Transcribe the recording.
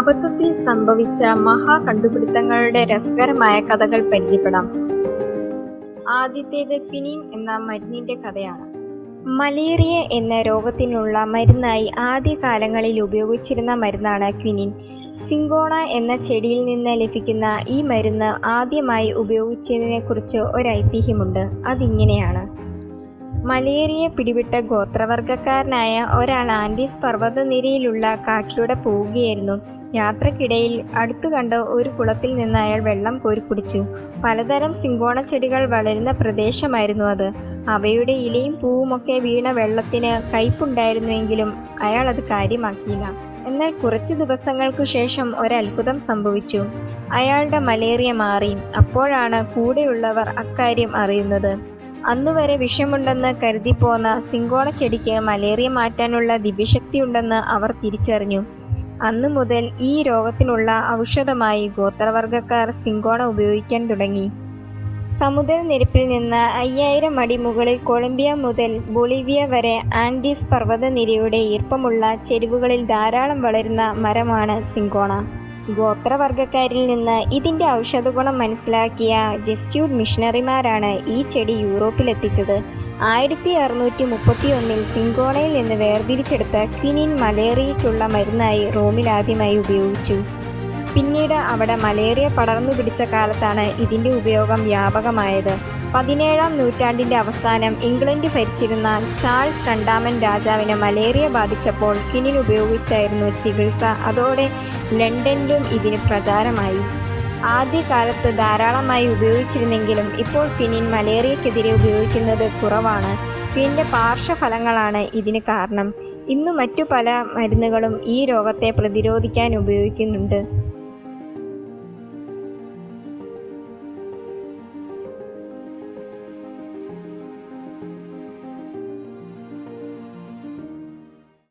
അബദ്ധത്തിൽ സംഭവിച്ച മഹാ കണ്ടുപിടുത്തങ്ങളുടെ രസകരമായ കഥകൾ പരിചയപ്പെടാം. ആദ്യത്തേത് ക്വിനിൻ എന്ന മരുന്നിന്റെ കഥയാണ്. മലേറിയ എന്ന രോഗത്തിനുള്ള മരുന്നായി ആദ്യകാലങ്ങളിൽ ഉപയോഗിച്ചിരുന്ന മരുന്നാണ് ക്വിനിൻ. സിങ്കോണ എന്ന ചെടിയിൽ നിന്ന് ലഭിക്കുന്ന ഈ മരുന്ന് ആദ്യമായി ഉപയോഗിച്ചതിനെക്കുറിച്ച് ഒരൈതിഹ്യമുണ്ട്. അതിങ്ങനെയാണ്. മലേറിയ പിടിവിട്ട ഗോത്രവർഗക്കാരനായ ഒരാൾ ആൻഡീസ് പർവതനിരയിലുള്ള കാട്ടിലൂടെ പോവുകയായിരുന്നു. യാത്രക്കിടയിൽ അടുത്തു കണ്ട ഒരു കുളത്തിൽ നിന്ന് അയാൾ വെള്ളം കോരി കുടിച്ചു. പലതരം സിങ്കോണ ചെടികൾ വളരുന്ന പ്രദേശമായിരുന്നു അത്. അവയുടെ ഇലയും പൂവുമൊക്കെ വീണ വെള്ളത്തിന് കയ്പുണ്ടായിരുന്നുവെങ്കിലും അയാൾ അത് കാര്യമാക്കിയില്ല. എന്നാൽ കുറച്ച് ദിവസങ്ങൾക്കു ശേഷം ഒരത്ഭുതം സംഭവിച്ചു. അയാളുടെ മലേറിയ മാറി. അപ്പോഴാണ് കൂടെയുള്ളവർ അക്കാര്യം അറിയുന്നത്. അന്നുവരെ വിഷമുണ്ടെന്ന് കരുതിപ്പോന്ന സിങ്കോണ ചെടിക്ക് മലേറിയ മാറ്റാനുള്ള ദിവ്യശക്തിയുണ്ടെന്ന് അവർ തിരിച്ചറിഞ്ഞു. അന്നു മുതൽ ഈ രോഗത്തിനുള്ള ഔഷധമായി ഗോത്രവർഗക്കാർ സിങ്കോണ ഉപയോഗിക്കാൻ തുടങ്ങി. സമുദ്രനിരപ്പിൽ നിന്ന് അയ്യായിരം അടി മുകളിൽ കൊളംബിയ മുതൽ ബൊളീവിയ വരെ ആൻഡീസ് പർവതനിരയുടെ ഈർപ്പമുള്ള ചെരുവുകളിൽ ധാരാളം വളരുന്ന മരമാണ് സിങ്കോണ ഗോത്രവർഗക്കാരിൽ നിന്ന് ഇതിന്റെ ഔഷധഗുണം മനസ്സിലാക്കിയ ജെസ്യൂഡ് മിഷണറിമാരാണ് ഈ ചെടി യൂറോപ്പിലെത്തിച്ചത്. ആയിരത്തി അറുന്നൂറ്റി മുപ്പത്തി ഒന്നിൽ സിങ്കോണയിൽ നിന്ന് വേർതിരിച്ചെടുത്ത ക്വിനിൻ മലേറിയയ്ക്കുള്ള മരുന്നായി റോമിൽ ആദ്യമായി ഉപയോഗിച്ചു. പിന്നീട് അവിടെ മലേറിയ പടർന്നു പിടിച്ച കാലത്താണ് ഇതിന്റെ ഉപയോഗം വ്യാപകമായത്. പതിനേഴാം നൂറ്റാണ്ടിന്റെ അവസാനം ഇംഗ്ലണ്ട് ഭരിച്ചിരുന്ന ചാൾസ് രണ്ടാമൻ രാജാവിന് മലേറിയ ബാധിച്ചപ്പോൾ കിനിൻ ഉപയോഗിച്ചായിരുന്നു ചികിത്സ. അതോടെ ലണ്ടനിലും ഇതിന് പ്രചാരമായി. ആദ്യകാലത്ത് ധാരാളമായി ഉപയോഗിച്ചിരുന്നെങ്കിലും ഇപ്പോൾ ഫിനിൻ മലേറിയക്കെതിരെ ഉപയോഗിക്കുന്നത് കുറവാണ്. ഫിനിന്റെ പാർശ്വഫലങ്ങളാണ് ഇതിന് കാരണം. ഇന്നു മറ്റു പല മരുന്നുകളും ഈ രോഗത്തെ പ്രതിരോധിക്കാൻ ഉപയോഗിക്കുന്നുണ്ട്.